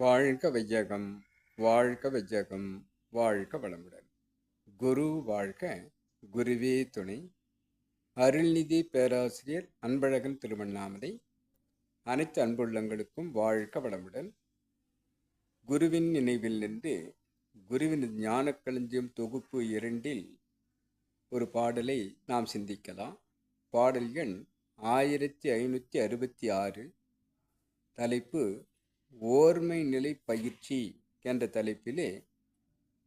வாழ்க வையகம் வாழ்க வையகம் வாழ்க வளமுடன். குரு வாழ்க குருவே துணை. அருள்நிதி பேராசிரியர் அன்பழகன் திருவண்ணாமலை. அனைத்து அன்புள்ளங்களுக்கும் வாழ்க வளமுடன். குருவின் நினைவில் நின்று குருவின் ஞானக்களஞ்சியம் தொகுப்பு இரண்டில் ஒரு பாடலை நாம் சிந்திக்கலாம். பாடல் எண் ஆயிரத்தி ஐநூற்றி அறுபத்தி ஆறு. தலைப்பு ஓர்மை நிலை பயிற்சி என்ற தலைப்பிலே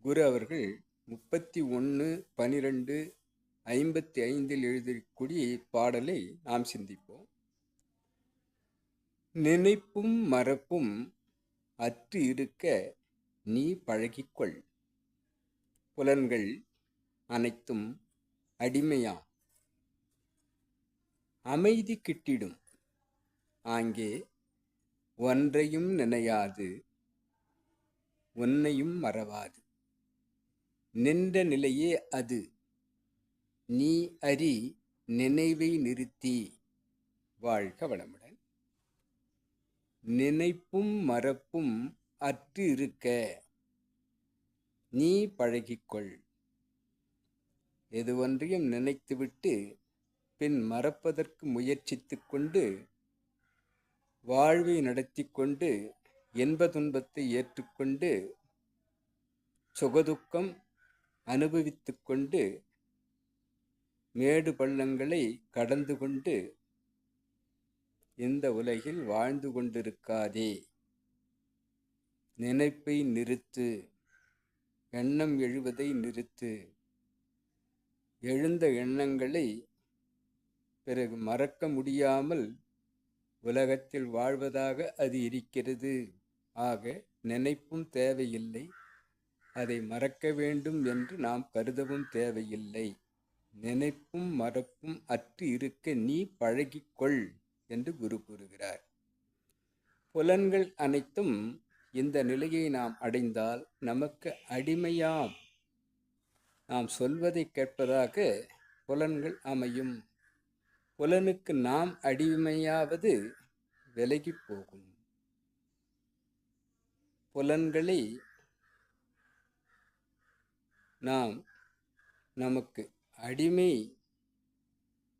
குரு அவர்கள் முப்பத்தி ஒன்று பனிரெண்டு ஐம்பத்தி ஐந்தில் எழுதக்கூடிய பாடலை நாம் சிந்திப்போம். நினைப்பும் மறப்பும் அற்று இருக்க நீ பழகிக்கொள். புலன்கள் அனைத்தும் அடிமையா? அமைதி கிட்டிடும். ஆங்கே ஒன்றையும் நினையாது உன்னையும் மறவாது. நின்ற நிலையே அது. நீ அறி நினைவை நிறுத்தி. வாழ்க வளமுடன். நினைப்பும் மறப்பும் அற்று இருக்க நீ பழகிக்கொள். எது ஒன்றையும் நினைத்துவிட்டு பின் மறப்பதற்கு முயற்சித்து கொண்டு வாழ்வை நடத்தி கொண்டு என்ப துன்பத்தை ஏற்றுக்கொண்டு சுகதுக்கம் அனுபவித்து கொண்டு மேடு பள்ளங்களை கடந்து கொண்டு இந்த உலகில் வாழ்ந்து கொண்டிருக்காதே. நினைப்பை நிறுத்து எண்ணம் எழுவதை நிறுத்து. எழுந்த எண்ணங்களை பிறகு மறக்க முடியாமல் உலகத்தில் வாழ்வதாக அது இருக்கிறது. ஆக நினைப்பும் தேவையில்லை. அதை மறக்க வேண்டும் என்று நாம் கருதவும் தேவையில்லை. நினைப்பும் மறப்பும் அற்று இருக்க நீ பழகிக்கொள் என்று குரு கூறுகிறார். புலன்கள் அனைத்தும் இந்த நிலையை நாம் அடைந்தால் நமக்கு அடிமையாம். நாம் சொல்வதை கேட்பதாக புலன்கள் அமையும். புலனுக்கு நாம் அடிமையாவது விலகி போகும். புலன்களை நாம் நமக்கு அடிமை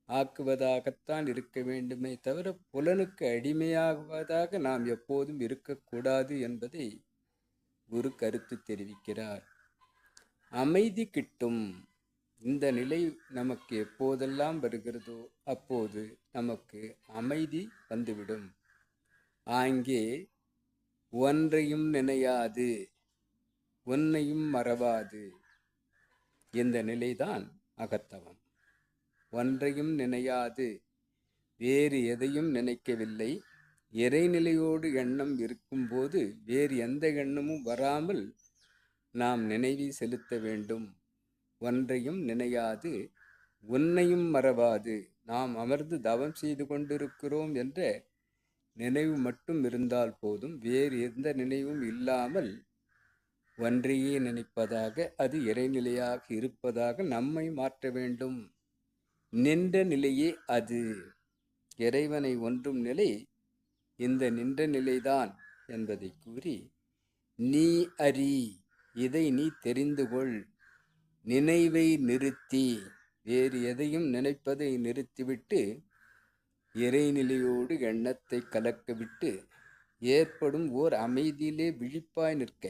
ஆக்குவதாகத்தான் இருக்க வேண்டுமே தவிர புலனுக்கு அடிமையாகுவதாக நாம் எப்போதும் இருக்கக்கூடாது என்பதை குரு கருத்து தெரிவிக்கிறார். அமைதி கிட்டும் இந்த நிலை நமக்கு எப்போதெல்லாம் வருகிறதோ அப்போது நமக்கு அமைதி வந்துவிடும். ஆங்கே ஒன்றையும் நினையாது ஒன்னையும் மறவாது. இந்த நிலைதான் அகத்தவம். ஒன்றையும் நினையாது வேறு எதையும் நினைக்கவில்லை. இறைநிலையோடு எண்ணம் இருக்கும்போது வேறு எந்த எண்ணமும் வராமல் நாம் நினைவி செலுத்த வேண்டும். ஒன்றையும் நினையாது உன்னையும் மறவாது. நாம் அமர்ந்து தவம் செய்து கொண்டிருக்கிறோம் என்ற நினைவு மட்டும் இருந்தால் போதும். வேறு எந்த நினைவும் இல்லாமல் ஒன்றையே நினைப்பதாக அது இறைநிலையாக இருப்பதாக நம்மை மாற்ற வேண்டும். நின்ற நிலையே அது. இறைவனை ஒன்றும் நிலை இந்த நின்ற நிலைதான் என்பதை கூறி நீ அறி இதை நீ தெரிந்து கொள். நினைவை நிறுத்தி வேறு எதையும் நினைப்பதை நிறுத்திவிட்டு இறைநிலையோடு எண்ணத்தை கலக்கவிட்டு ஏற்படும் ஓர் அமைதியிலே விழிப்பாய் நிற்க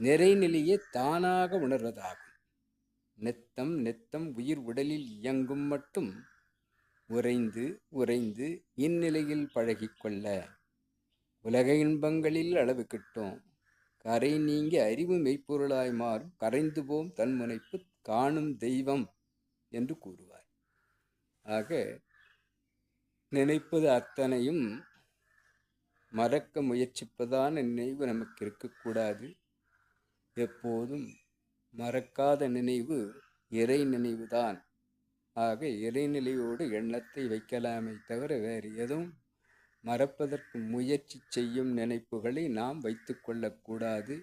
நிறைநிலையே தானாக உணர்வதாகும். நெத்தம் நெத்தம் உயிர் உடலில் இயங்கும் மட்டும் உறைந்து உறைந்து இந்நிலையில் பழகிக்கொள்ள உலக இன்பங்களில் அளவு கிட்டோம். கரை நீங்கி அறிவு மெய்ப்பொருளாய் மாறும். கரைந்து போம் தன்முனைப்பு காணும் தெய்வம் என்று கூறுவார். ஆக நினைப்பது அத்தனையும் மறக்க முயற்சிப்பதான நினைவு நமக்கு இருக்கக்கூடாது. எப்போதும் மறக்காத நினைவு இறை நினைவுதான். ஆக இறைநிலையோடு எண்ணத்தை வைக்கலாமே தவிர வேறு எதுவும் மறப்பதற்கு முயற்சி செய்யும் நினைப்புகளை நாம் வைத்து கொள்ளக்கூடாது.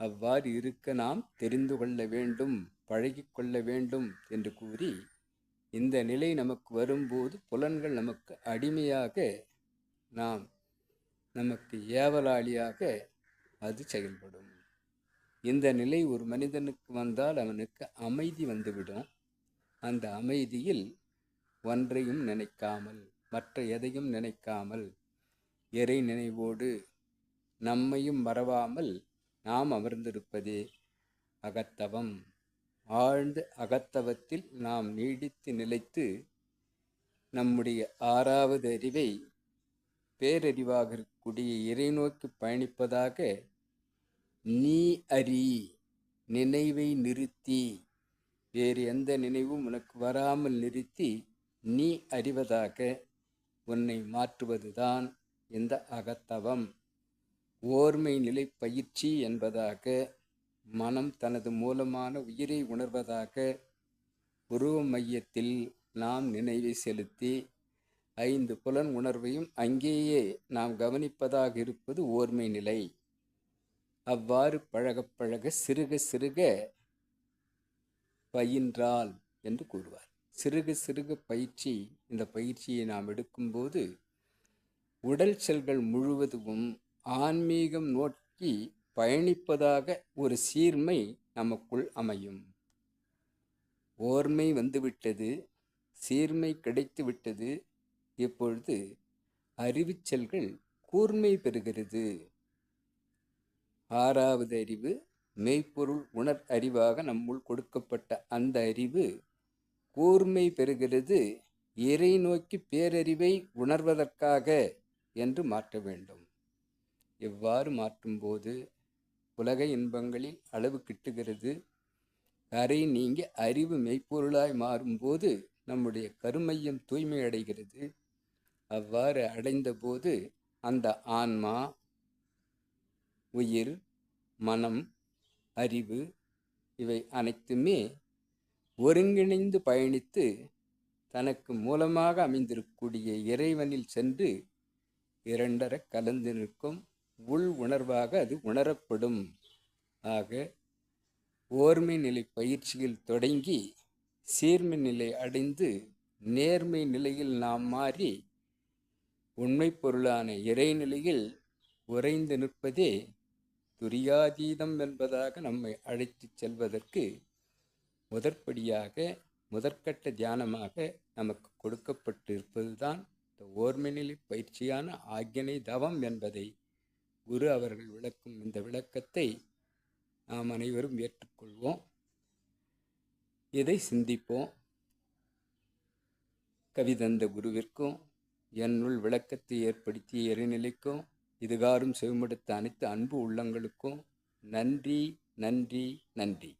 அவ்வாறு இருக்க நாம் தெரிந்து கொள்ள வேண்டும் பழகிக்கொள்ள வேண்டும் என்று கூறி இந்த நிலை நமக்கு வரும்போது புலன்கள் நமக்கு அடிமையாக நாம் நமக்கு ஏவலாளியாக அது செயல்படும். இந்த நிலை ஒரு மனிதனுக்கு வந்தால் அவனுக்கு அமைதி வந்துவிடும். அந்த அமைதியில் ஒன்றையும் நினைக்காமல். மற்ற எதையும் நினைக்காமல் இறை நினைவோடு நம்மையும் மறவாமல் நாம் அமர்ந்திருப்பதே அகத்தவம். ஆழ்ந்த அகத்தவத்தில் நாம் நீடித்து நிலைத்து நம்முடைய ஆறாவது அறிவை பேரறிவாக இருக்கக்கூடிய இறை நோக்கி பயணிப்பதாக நீ அறி நினைவை நிறுத்தி. வேறு எந்த நினைவும் உனக்கு வராமல் நிறுத்தி நீ அறிவதாக உன்னை மாற்றுவதுதான் இந்த அகத்தவம். ஓர்மை நிலை பயிற்சி என்பதாக மனம் தனது மூலமான உயிரை உணர்வதாக உருவ மையத்தில் நாம் நினைவை செலுத்தி ஐந்து புலன் உணர்வையும் அங்கேயே நாம் கவனிப்பதாக இருப்பது ஓர்மை நிலை. அவ்வாறு பழகப் பழக சிறுக சிறுக பயின்றால் என்று கூறுவார். சிறுக சிறுக பயிற்சி இந்த பயிற்சியை நாம் எடுக்கும்போது உடல் செல்கள் முழுவதும் ஆன்மீகம் நோக்கி பயணிப்பதாக ஒரு சீர்மை நமக்குள் அமையும். ஓர்மை வந்துவிட்டது சீர்மை கிடைத்து விட்டது இப்பொழுது அறிவுச் செல்கள் கூர்மை பெறுகிறது. ஆறாவது அறிவு மெய்ப்பொருள் உணர் அறிவாக நம்முள் கொடுக்கப்பட்ட அந்த அறிவு கூர்மை பெறுகிறது இறை நோக்கி பேரறிவை உணர்வதற்காக என்று மாற்ற வேண்டும். இவ்வாறு மாற்றும்போது உலக இன்பங்களில் அளவு கிட்டுகிறது. கரை நீங்கி அறிவு மெய்ப்பொருளாய் மாறும்போது நம்முடைய கருமையம் தூய்மை அடைகிறது. அவ்வாறு அடைந்தபோது அந்த ஆன்மா உயிர் மனம் அறிவு இவை அனைத்துமே ஒருங்கிணைந்து பயணித்து தனக்கு மூலமாக அமைந்திருக்கக்கூடிய இறைவனில் சென்று இரண்டர கலந்து நிற்கும் உள் உணர்வாக அது உணரப்படும். ஆக ஓர்மை நிலை பயிற்சியில் தொடங்கி சீர்மை நிலை அடைந்து நேர்மை நிலையில் நாம் மாறி உண்மை பொருளான இறைநிலையில் உறைந்து நிற்பதே துரியாதீதம் என்பதாக நம்மை அழைத்துச் செல்வதற்கு முதற்படியாக முதற்கட்ட தியானமாக நமக்கு கொடுக்கப்பட்டிருப்பதுதான் இந்த ஓர்மநிலை பயிற்சியான ஆக்ஞனை தவம் என்பதை குரு அவர்கள் விளக்கும் இந்த விளக்கத்தை நாம் அனைவரும் ஏற்றுக்கொள்வோம். இதை சிந்திப்போம். கவிதந்த குருவிற்கும் என்னுள் விளக்கத்தை ஏற்படுத்திய இறைநிலைக்கும் இதுகாரும் செவிமடுத்த அனைத்து அன்பு உள்ளங்களுக்கும் நன்றி நன்றி நன்றி.